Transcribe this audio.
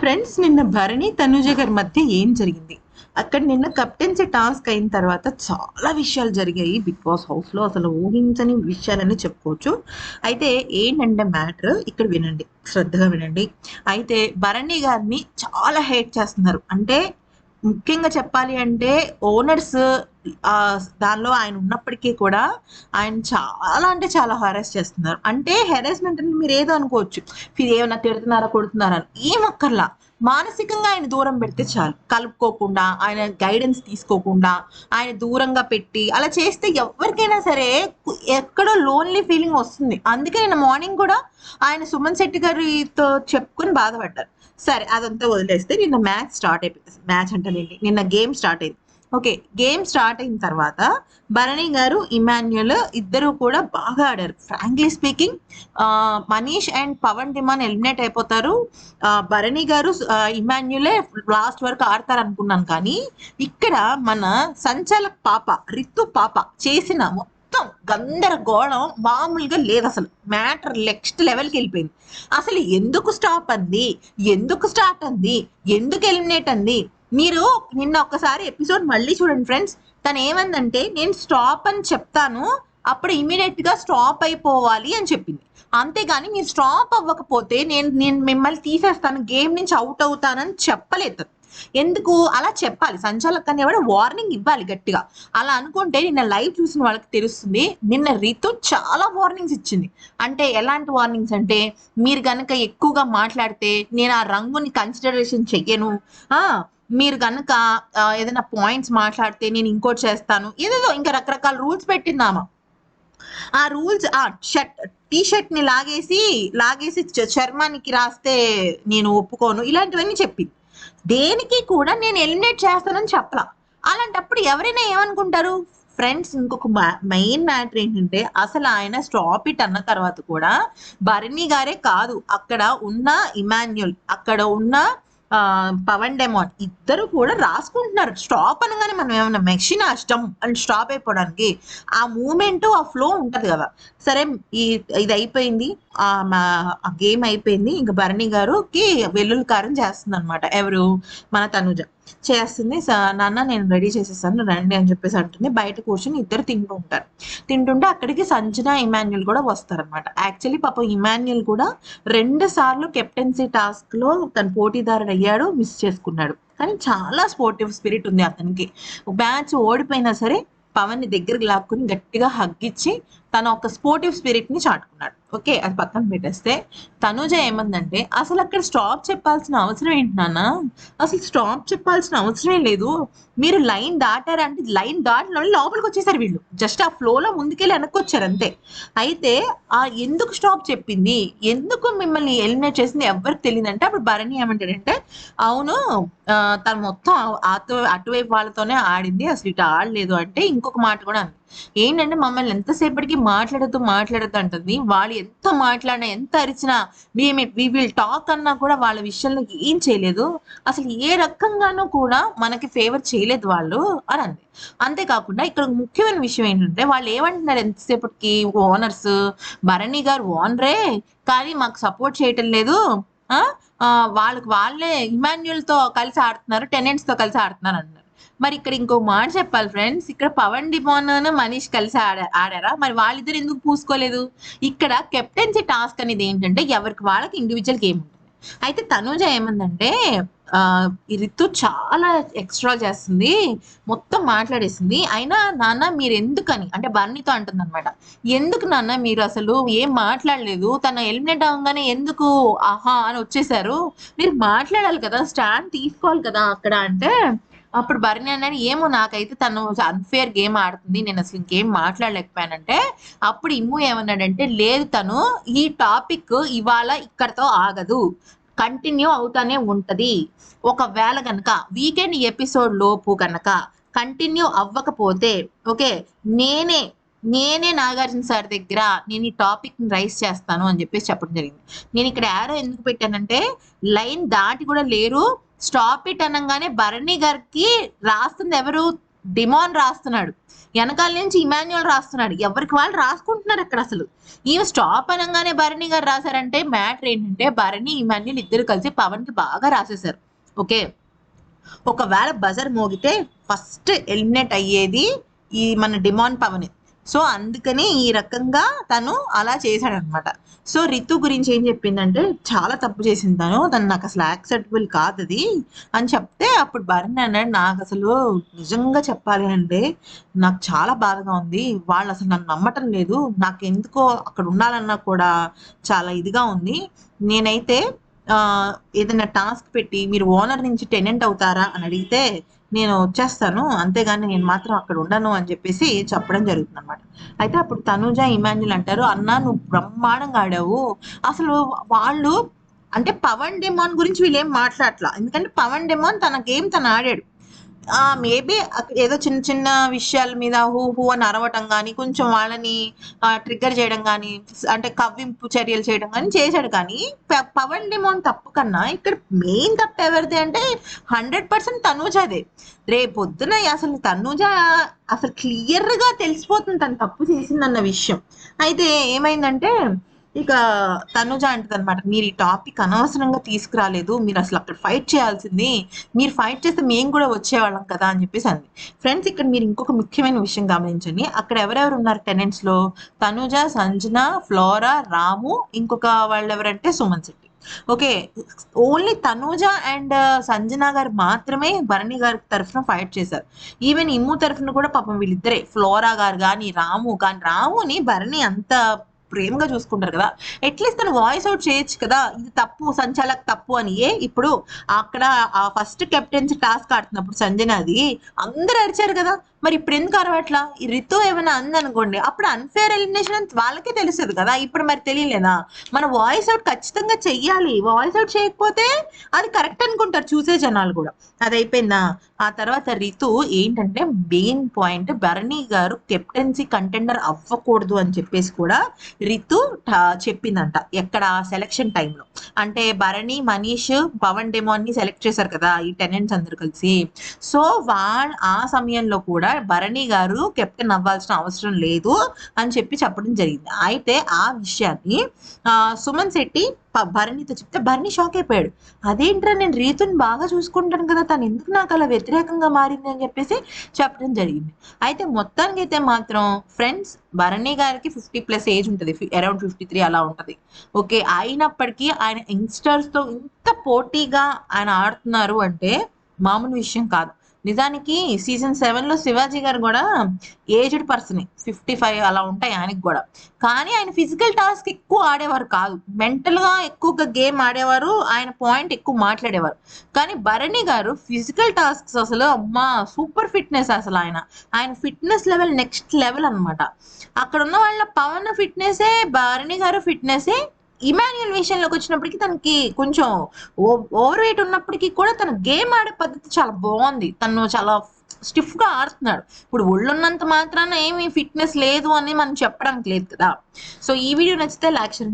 Friends నిన్న భరణి తనుజ గారి మధ్య ఏం జరిగింది? అక్కడ నిన్న కెప్టెన్సీ టాస్క్ అయిన తర్వాత చాలా విషయాలు జరిగాయి. బిగ్ బాస్ హౌస్లో అసలు ఊహించని విషయాలని చెప్పుకోవచ్చు. అయితే ఏంటంటే మ్యాటర్ ఇక్కడ వినండి శ్రద్ధగా వినండి. అయితే భరణి గారిని చాలా హేట్ చేస్తున్నారు. అంటే ముఖ్యంగా చెప్పాలి అంటే ఓనర్స్ దానిలో ఆయన ఉన్నప్పటికీ కూడా ఆయన చాలా అంటే చాలా హెరాస్ చేస్తున్నారు. అంటే హెరాస్మెంట్ అంటే మీరు ఏదో అనుకోవచ్చు. మీరు ఏమైనా తిడుతున్నారా కొడుతున్నారా ఏం అక్కర్లా. మానసికంగా ఆయన దూరం పెడితే చాలు. కలుపుకోకుండా ఆయన గైడెన్స్ తీసుకోకుండా ఆయన దూరంగా పెట్టి అలా చేస్తే ఎవరికైనా సరే ఎక్కడో లోన్లీ ఫీలింగ్ వస్తుంది. అందుకే నేను మార్నింగ్ కూడా ఆయన సుమన్ శెట్టి గారితో చెప్పుకొని బాధపడ్డారు. సరే అదంతా వదిలేస్తే నిన్న మ్యాచ్ స్టార్ట్ అయిపోయింది. మ్యాచ్ అంటే నిన్న గేమ్ స్టార్ట్ అయింది. ఓకే గేమ్ స్టార్ట్ అయిన తర్వాత భరణి గారు ఇమాన్యుల్ ఇద్దరు కూడా బాగా ఆడారు. Frankly speaking Manish and Pavan Demon eliminate అయిపోతారు. భరణి గారు ఇమాన్యులే లాస్ట్ వరకు ఆడతారు అనుకున్నాను కానీ ఇక్కడ మన సంచాలక్ పాప రిత్తు పాప చేసిన మొత్తం గందరగోళం మామూలుగా లేదు అసలు. మ్యాటర్ నెక్స్ట్ లెవెల్కి వెళ్ళిపోయింది. అసలు ఎందుకు స్టాప్ అంది? ఎందుకు స్టార్ట్ అంది? ఎందుకు ఎలిమినేట్ అంది? మీరు నిన్న ఒక్కసారి ఎపిసోడ్ మళ్ళీ చూడండి ఫ్రెండ్స్ తను ఏమందంటే నేను స్టాప్ అని చెప్తాను అప్పుడు ఇమీడియట్గా స్టాప్ అయిపోవాలి అని చెప్పింది. అంతేగాని మీరు స్టాప్ అవ్వకపోతే నేను నేను మిమ్మల్ని తీసేస్తాను గేమ్ నుంచి అవుట్ అవుతానని చెప్పలేదు. ఎందుకు? అలా చెప్పాలి. సంచాలక్ అనేవాడు వార్నింగ్ ఇవ్వాలి గట్టిగా. అలా అనుకుంటే నిన్న లైవ్ చూసిన వాళ్ళకి తెలుస్తుంది నిన్న రితు చాలా వార్నింగ్స్ ఇచ్చింది. అంటే ఎలాంటి వార్నింగ్స్ అంటే మీరు కనుక ఎక్కువగా మాట్లాడితే నేను ఆ రంగుని కన్సిడరేషన్ చెయ్యను. మీరు కనుక ఏదైనా పాయింట్స్ మాట్లాడితే నేను ఇంకోటి చేస్తాను. ఏదేదో ఇంకా రకరకాల రూల్స్ పెట్టిందామా? ఆ రూల్స్ ఆ షర్ట్ టీ షర్ట్ని లాగేసి లాగేసి చ- చర్మానికి రాస్తే నేను ఒప్పుకోను. ఇలాంటివన్నీ చెప్పింది దేనికి కూడా నేను ఎలిమినేట్ చేస్తానని చెప్పలా. అలాంటప్పుడు ఎవరైనా ఏమనుకుంటారు? ఫ్రెండ్స్ ఇంకొక మెయిన్ మ్యాటర్ ఏంటంటే అసలు ఆయన స్టాప్ ఇట్ అన్న తర్వాత కూడా భరణి గారే కాదు అక్కడ ఉన్న ఇమాన్యుల్ అక్కడ ఉన్న పవన్ డెమోన్ ఇద్దరు కూడా రాసుకుంటున్నారు. స్టాప్ అనగానే మనం ఏమన్నా మెషిన్ అష్టం అని స్టాప్ అయిపోవడానికి ఆ మూమెంట్ ఆ ఫ్లో ఉంటది కదా. సరే ఈ ఇది అయిపోయింది. ఆ గేమ్ అయిపోయింది. ఇంకా భరణి గారుకి వెల్లుల్లి కారం చేస్తుంది అనమాట ఎవరు? మన తనుజ. చేస్తుంది. నాన్న నేను రెడీ చేసేసాను. రండి అని చెప్పేసి అంటుంది. బయట కూర్చొని ఇద్దరు తింటూ ఉంటారు. తింటుంటే అక్కడికి సంజన ఇమాన్యుల్ కూడా వస్తారనమాట యాక్చువల్లీ పాపం ఇమాన్యుల్ కూడా రెండు సార్లు కెప్టెన్సీ టాస్క్లో తన పోటీదారుడు అయ్యాడు మిస్ చేసుకున్నాడు. కానీ చాలా స్పోర్టివ్ స్పిరిట్ ఉంది అతనికి. మ్యాచ్ ఓడిపోయినా సరే పవన్ని దగ్గరికి లాక్కుని గట్టిగా హగ్గిచ్చి తన ఒక స్పోర్టివ్ స్పిరిట్ని చాటుకున్నాడు. ఓకే అది పక్కన పెట్టేస్తే తనుజ ఏమందంటే అసలు అక్కడ స్టాప్ చెప్పాల్సిన అవసరం ఏంటి నాన్న? అసలు స్టాప్ చెప్పాల్సిన అవసరం లేదు. మీరు లైన్ దాటారంటే లైన్ దాటిన లోపలికి వచ్చేసారు వీళ్ళు. జస్ట్ ఆ ఫ్లోలో ముందుకెళ్ళి వెనక్కి వచ్చారు అంతే. అయితే ఆ ఎందుకు స్టాప్ చెప్పింది? ఎందుకు మిమ్మల్ని ఎలిమినేట్ చేసింది ఎవరికి తెలియదంటే అప్పుడు భరణి ఏమంటాడంటే అవును తను మొత్తం అటు అటువైపు వాళ్ళతోనే ఆడింది. అసలు ఇటు ఆడలేదు. అంటే ఇంకొక మాట కూడా అంది. ఏంటంటే మమ్మల్ని ఎంతసేపటికి మాట్లాడుతూ మాట్లాడుతూ అంటుంది. వాళ్ళు ఎంత మాట్లాడినా ఎంత అరిచినా మేము వి విల్ టాక్ అన్నా కూడా వాళ్ళ విషయంలో ఏం చేయలేదు. అసలు ఏ రకంగానూ కూడా మనకి ఫేవర్ చేయలేదు వాళ్ళు అని అంది. అంతేకాకుండా ఇక్కడ ముఖ్యమైన విషయం ఏంటంటే వాళ్ళు ఏమంటున్నారు ఎంతసేపటికి ఓనర్స్ భరణి గారు ఓనరే కానీ మాకు సపోర్ట్ చేయటం లేదు. ఆ? వాళ్ళకి వాళ్ళే ఇమాన్యుల్తో కలిసి ఆడుతున్నారు టెనెంట్స్తో కలిసి ఆడుతున్నారు అంటారు మరి ఇక్కడ ఇంకో మాట చెప్పాలి ఫ్రెండ్స్ ఇక్కడ పవన్ డిమోన్ మనీష్ కలిసి ఆడ ఆడారా? మరి వాళ్ళిద్దరు ఎందుకు పూసుకోలేదు? ఇక్కడ కెప్టెన్సీ టాస్క్ అనేది ఏంటంటే ఎవరికి వాళ్ళకి ఇండివిజువల్ గేమ్ ఉంటుంది. అయితే తనూజ ఏమందంటే ఆ ఈ రితు చాలా ఎక్స్ట్రా చేస్తుంది. మొత్తం మాట్లాడేసింది. అయినా నాన్న మీరు ఎందుకని? అంటే బర్నీతో అంటుంది అనమాట ఎందుకు నాన్న మీరు అసలు ఏం మాట్లాడలేదు? తన ఎలిమినేట్ అవ్వగానే ఎందుకు ఆహా అని వచ్చేసారు. మీరు మాట్లాడాలి కదా స్టాండ్ తీసుకోవాలి కదా అక్కడ అంటే అప్పుడు భరణి అన్నాడు ఏమో నాకైతే తను అన్ఫేర్ గేమ్ ఆడుతుంది నేను అసలు ఇంకేం మాట్లాడలేకపోయానంటే అప్పుడు ఇమ్ము ఏమన్నాడంటే లేదు తను ఈ టాపిక్ ఇవాళ ఇక్కడతో ఆగదు కంటిన్యూ అవుతానే ఉంటది. ఒకవేళ గనక వీకెండ్ ఎపిసోడ్ లోపు గనక కంటిన్యూ అవ్వకపోతే ఓకే నేనే నేనే నాగార్జున సార్ దగ్గర నేను ఈ టాపిక్ రైస్ చేస్తాను అని చెప్పేసి చెప్పడం జరిగింది. నేను ఇక్కడ యారో ఎందుకు పెట్టానంటే లైన్ దాటి కూడా లేరు స్టాప్ ఇట్ అనగానే భరణి గారికి రాస్తుంది ఎవరు? డిమాన్ రాస్తున్నాడు. వెనకాల నుంచి ఇమాన్యువల్ రాస్తున్నాడు. ఎవరికి వాళ్ళు రాసుకుంటున్నారు అక్కడ అసలు? ఈమె స్టాప్ అనగానే భరణి గారు రాశారంటే మ్యాటర్ ఏంటంటే భరణి ఇమాన్యుల్ ఇద్దరు కలిసి పవన్కి బాగా రాసేశారు. ఓకే? ఒకవేళ బజర్ మోగితే ఫస్ట్ ఎలిమినేట్ అయ్యేది ఈ మన డిమాన్ పవన్. సో అందుకని ఈ రకంగా తను అలా చేశాడనమాట. సో రితు గురించి ఏం చెప్పిందంటే చాలా తప్పు చేసింది తను. తను నాకు అసలు యాక్సెప్టబుల్ కాదు అది. అని చెప్తే అప్పుడు భరణ్ అన్నాడు నాకు అసలు నిజంగా చెప్పాలి అంటే నాకు చాలా బాధగా ఉంది. వాళ్ళు అసలు నన్ను నమ్మటం లేదు. నాకు ఎందుకో అక్కడ ఉండాలన్నా కూడా చాలా ఇదిగా ఉంది. నేనైతే ఏదైనా టాస్క్ పెట్టి మీరు ఓనర్ నుంచి టెనెంట్ అవుతారా? అని అడిగితే నేను వచ్చేస్తాను అంతేగాని నేను మాత్రం అక్కడ ఉండను అని చెప్పేసి చెప్పడం జరుగుతుంది అనమాట అయితే అప్పుడు తనుజ ఇమాన్యుల్ అంటారు అన్నా నువ్వు బ్రహ్మాండంగా ఆడావు. అసలు వాళ్ళు అంటే పవన్ డెమాన్ గురించి వీళ్ళు ఏం మాట్లాడలా ఎందుకంటే పవన్ డెమాన్ తన గేమ్ తను ఆడాడు. మేబీ ఏదో చిన్న చిన్న విషయాల మీద హూ హూ అని అరవటం కానీ కొంచెం వాళ్ళని ట్రిగ్గర్ చేయడం కానీ అంటే కవ్వింపు చర్యలు చేయడం కానీ చేశాడు కానీ ప- పవన్ డిమోన్ తప్పు కన్నా ఇక్కడ మెయిన్ తప్పు ఎవరిది అంటే హండ్రెడ్ పర్సెంట్ తనూజాదే. రేపు పొద్దున అసలు తనూజ అసలు క్లియర్గా తెలిసిపోతుంది తను తప్పు చేసిందన్న విషయం. అయితే ఏమైందంటే ఇక తనుజ అంటది అనమాట మీరు ఈ టాపిక్ అనవసరంగా తీసుకురాలేదు మీరు అసలు అక్కడ ఫైట్ చేయాల్సింది మీరు ఫైట్ చేస్తే మేము కూడా వచ్చేవాళ్ళం కదా అని చెప్పేసి అంది. ఫ్రెండ్స్ ఇక్కడ మీరు ఇంకొక ముఖ్యమైన విషయం గమనించండి. అక్కడ ఎవరెవరు ఉన్నారు టెనెంట్స్లో? తనుజ సంజన ఫ్లోరా రాము ఇంకొక వాళ్ళు ఎవరంటే Suman Shetty. Okay only Tanuja and Sanjana garu మాత్రమే భరణి గారి తరఫున ఫైట్ చేశారు. ఈవెన్ ఇమ్ము తరఫున కూడా పాపం వీళ్ళిద్దరే ఫ్లోరా గారు కానీ రాము కానీ రాముని భరణి అంత ప్రేమగా చూసుకుంటారు కదా. అట్లీస్ట్ తను వాయిస్ అవుట్ చేయొచ్చు కదా. ఇది తప్పు సంచాలక్ తప్పు అని. ఏ ఇప్పుడు అక్కడ ఆ ఫస్ట్ కెప్టెన్సీ టాస్క్ ఆడుతున్నప్పుడు సంజనాది అందరూ అరిచారు కదా. మరి ఇప్పుడు ఎందుకు అరవట్లా? ఈ రితు ఏమైనా అందనుకోండి అప్పుడు అన్ఫేర్ ఎలిమినేషన్ అని వాళ్ళకే తెలుస్తుంది కదా? ఇప్పుడు మరి తెలియలేదా? మన వాయిస్ అవుట్ ఖచ్చితంగా చెయ్యాలి. వాయిస్ అవుట్ చేయకపోతే అది కరెక్ట్ అనుకుంటారు చూసే జనాలు కూడా. అది అయిపోయిందా ఆ తర్వాత రితు ఏంటంటే main point Bharani garu captaincy contender అవ్వకూడదు అని చెప్పేసి కూడా రితు చెప్పిందంట ఎక్కడ సెలక్షన్ టైంలో అంటే భరణి మనీష్ పవన్ డెమోన్ని సెలెక్ట్ చేశారు కదా ఈ టెనెంట్స్ అందరు కలిసి. సో వాళ్ళ ఆ సమయంలో కూడా భరణి గారు కెప్టెన్ అవ్వాల్సిన అవసరం లేదు అని చెప్పి చెప్పడం జరిగింది. అయితే ఆ విషయాన్ని సుమన్ శెట్టి భరణితో చెప్తే భరణి షాక్ అయిపోయాడు. అదేంట్రా నేను రీతుని బాగా చూసుకుంటాను కదా తను ఎందుకు నాకు అలా వ్యతిరేకంగా మారింది అని చెప్పేసి చెప్పడం జరిగింది. అయితే మొత్తానికి అయితే మాత్రం ఫ్రెండ్స్ భరణి గారికి ఫిఫ్టీ ప్లస్ ఏజ్ ఉంటుంది. అరౌండ్ ఫిఫ్టీ త్రీ అలా ఉంటుంది. ఓకే అయినప్పటికీ ఆయన యంగ్స్టర్స్తో ఇంత పోటీగా ఆయన ఆడుతున్నారు అంటే మామూలు విషయం కాదు. నిజానికి సీజన్ సెవెన్లో శివాజీ గారు కూడా ఏజ్డ్ పర్సన్ ఫిఫ్టీ ఫైవ్ అలా ఉంటాయి ఆయనకి కూడా. కానీ ఆయన ఫిజికల్ టాస్క్ ఎక్కువ ఆడేవారు కాదు. మెంటల్గా ఎక్కువగా గేమ్ ఆడేవారు ఆయన పాయింట్ ఎక్కువ మాట్లాడేవారు. కానీ భరణి గారు ఫిజికల్ టాస్క్స్ అసలు అమ్మా సూపర్ ఫిట్నెస్ అసలు ఆయన. ఆయన ఫిట్నెస్ లెవెల్ నెక్స్ట్ లెవెల్ అన్నమాట. అక్కడ ఉన్న వాళ్ళ పవన్ ఫిట్నెసే భరణి గారు ఫిట్నెసే ఇమాన్యుల్ విషయంలోకి వచ్చినప్పటికీ తనకి కొంచెం ఓవర్ వెయిట్ ఉన్నప్పటికీ కూడా తన గేమ్ ఆడే పద్ధతి చాలా బాగుంది. తను చాలా స్టిఫ్గా ఆడుతున్నాడు. ఇప్పుడు ఒళ్ళున్నంత మాత్రాన ఏమి ఫిట్నెస్ లేదు అని మనం చెప్పడానికి లేదు కదా. సో ఈ వీడియో నచ్చితే లైక్ షేర్